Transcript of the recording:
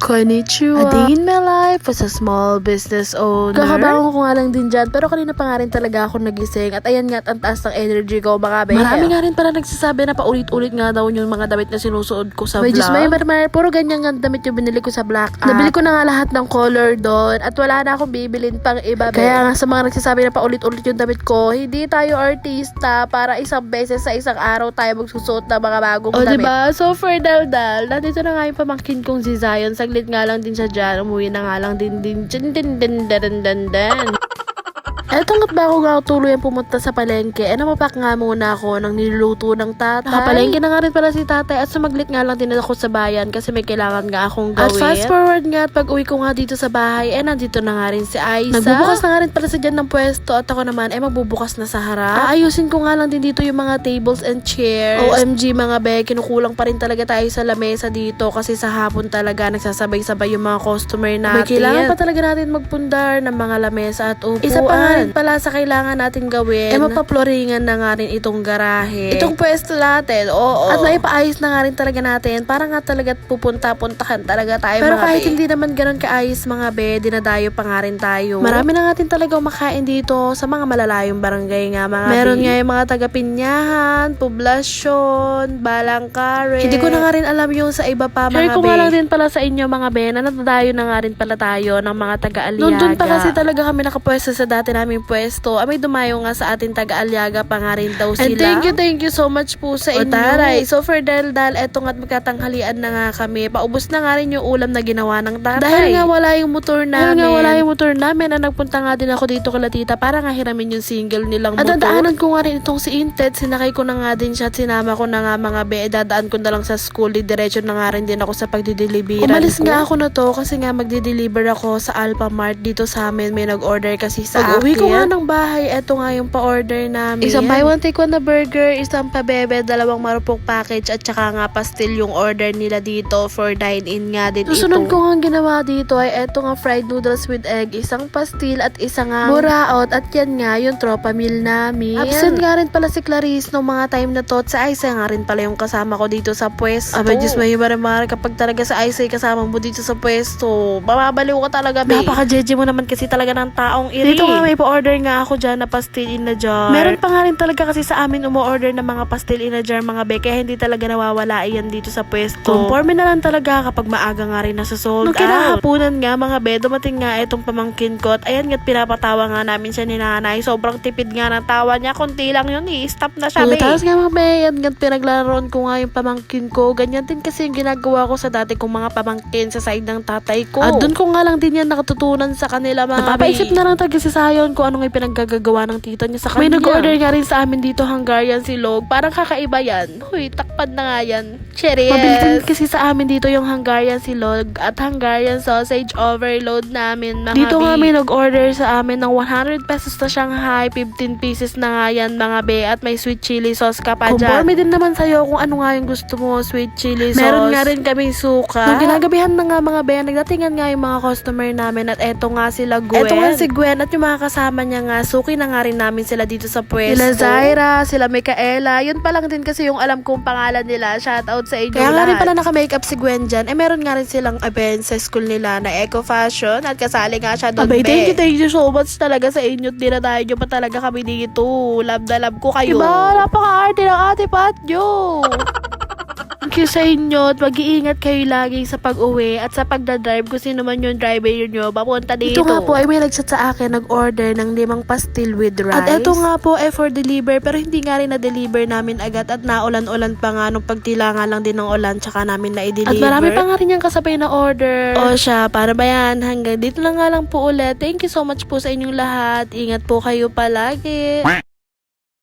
Konnichiwa. A day in my life as a small business owner. Kakabangon ko nga lang din dyan, pero kanina pa nga rin talaga ako nagising. At ayan nga, at ang taas ng energy ko, mga be. Marami nga rin pala nagsasabi na paulit-ulit nga daw yung mga damit na sinusuot ko sa May vlog. Diyos, may marmar, puro ganyan nga damit yung binili ko sa Black App. Nabili ko na nga lahat ng color doon at wala na akong bibilin pang iba. be. Kaya nga sa mga nagsasabi na paulit-ulit yung damit ko, hindi tayo artista para isang beses sa isang araw tayo magsusuot ng mga bagong O, damit. diba? So for daldal, nandito na nga yung pamangkin kong si Zion saglit nga lang din sa dyan. Umuwi na nga lang din din. Din din din din din din. Eto nga't bago nga ako tuluyan pumunta sa palengke, eh namapak nga muna ako ng niluluto ng tatay. Nakapalengke na nga rin pala si tatay at sumaglit nga lang din ako sa bayan kasi may kailangan nga akong gawin. At fast forward nga at pag uwi ko nga dito sa bahay, eh nandito na nga rin si Aiza. Nagbubukas na nga rin pala sa dyan ng pwesto at ako naman eh magbubukas na sa harap. Aayusin ko nga lang din dito yung mga tables and chairs. OMG mga be, kinukulang pa rin talaga tayo sa lamesa dito kasi sa hapon talaga nagsasabay-sabay yung mga customer natin. May kailangan pa talaga natin magpundar ng mga lamesa at upuan. Isa pa nga rin pala sa kailangan natin gawin, eh mapaploringan na nga rin itong garahe. Itong pwesto natin, oo. At maipaayos na nga rin talaga natin para nga talaga pupunta-puntahan talaga tayo Pero mga kahit be. hindi naman ganun kaayos mga be, dinadayo pa nga rin tayo. Marami na nga din talaga umakain dito sa mga malalayong barangay nga mga Meron be. nga yung mga taga Pinyahan, Poblasyon, Balangkares. Hindi ko na nga rin alam yung sa iba pa mga Share ko be. nga lang din pala sa inyo mga be, na natadayo na nga rin pala tayo ng mga taga-Aliaga. Dun pa kasi talaga kami nakapwesto sa dati naming pwesto. Ah, may dumayo nga sa ating taga-Aliaga pa nga rin daw sila. And thank you, thank you so much po sa inyo. taray. So for daldal, eto nga't magkatanghalian na nga kami. Paubos na nga rin yung ulam na ginawa ng tatay. Dahil nga wala yung motor namin. Dahil nga wala yung motor namin, ah, nagpunta nga din ako dito kala tita para nga hiramin yung single nilang At motor. dadaanan ko nga rin itong si Intet. Sinakay ko na nga din siya at sinama ko na nga mga be. Dadaan ko na lang sa school. Didiretso na nga rin din ako sa pagdideliveran Umalis ko. nga ako na to kasi nga magdi-deliver ako sa Alpha Mart dito sa amin. May nag-order kasi sa Pag uwi akin. ko nga ng bahay, eto nga yung pa-order namin. Isang buy one take one na burger, isang pabebe, dalawang marupok package at saka nga pastil yung order nila dito for dine-in nga din Susunod ito. ko nga ginawa dito ay eto nga fried noodles with egg, isang pastil at isang nga buraot at yan nga yung tropa meal namin. Absent nga rin pala si Clarice nung mga time na to at sa Isa nga rin pala yung kasama ko dito sa pwesto. Aba, Diyos may maramar kapag talaga sa Isa kasama mo dito sa pwesto. Mababaliw ka talaga, babe. Napaka-jeje mo naman kasi talaga ng taong iri. Dito nga may pa-order nga ako dyan na pastil in a jar. Meron pa nga rin talaga kasi sa amin umu-order ng mga pastil in a jar mga be. Kaya hindi talaga nawawala iyan dito sa pwesto. Conforme na lang talaga kapag maaga nga rin nasa sold Nung out. kinahaponan nga mga be, dumating nga itong pamangkin ko. At ayan nga't pinapatawa nga namin siya ni nanay. Sobrang tipid nga ng tawa niya. Kunti lang yun eh. Stop na siya, be. Tapos nga mga be, yan nga't pinaglaroon ko nga yung pamangkin ko. Ganyan din kasi yung ginagawa ko sa dati kong mga pamangkin sa side ng tatay ko. At doon ko nga lang din yan nakatutunan sa kanila mga Napapaisip na lang talaga si Sayon kung ano nga yung pinaggagawa ng tita niya sa kanya. May nag-order nga rin sa amin dito Hungarian silog. Parang kakaiba yan. Huy, takpad na nga yan. Cheers! Mabili din kasi sa amin dito yung Hungarian silog at Hungarian sausage overload namin mga Dito nga may nag-order sa amin ng 100 pesos na Shanghai, 15 pieces na nga yan mga be at may sweet chili sauce ka pa dyan. Conforme din naman sa'yo kung ano nga yung gusto mo, sweet chili sauce. Meron nga rin kaming suka. Nung ginagabihan na nga mga be, nagdatingan nga yung mga customer namin at eto nga sila Gwen. Eto nga si Gwen at yung mga kasama niya nga, suki na nga rin namin sila dito sa pwesto. Sila Zaira, sila Micaela, yun pa lang din kasi yung alam kong pangalan nila. Shout out sa inyo Kaya nga rin pala naka-makeup si Gwen dyan. Eh meron nga rin silang event sa school nila na eco fashion at kasali nga siya doon. Abay, thank you, thank you so much talaga sa inyo. Dinadayo nyo pa talaga kami dito. Love na love ko kayo. Diba? Napaka-arte ng ate Pat nyo. Thank you sa inyo at mag-iingat kayo lagi sa pag-uwi at sa pagdadrive kung sino man yung driver nyo papunta dito. Ito nga po ay may nagchat sa akin nag-order ng limang pastil with rice. At ito nga po ay for deliver pero hindi nga rin na-deliver namin agad at naulan-ulan pa nga nung pagtila nga lang din ng ulan tsaka namin na-deliver. At marami pa nga rin yung kasabay na order. O siya, para ba yan? Hanggang dito lang nga lang po ulit. Thank you so much po sa inyong lahat. Ingat po kayo palagi.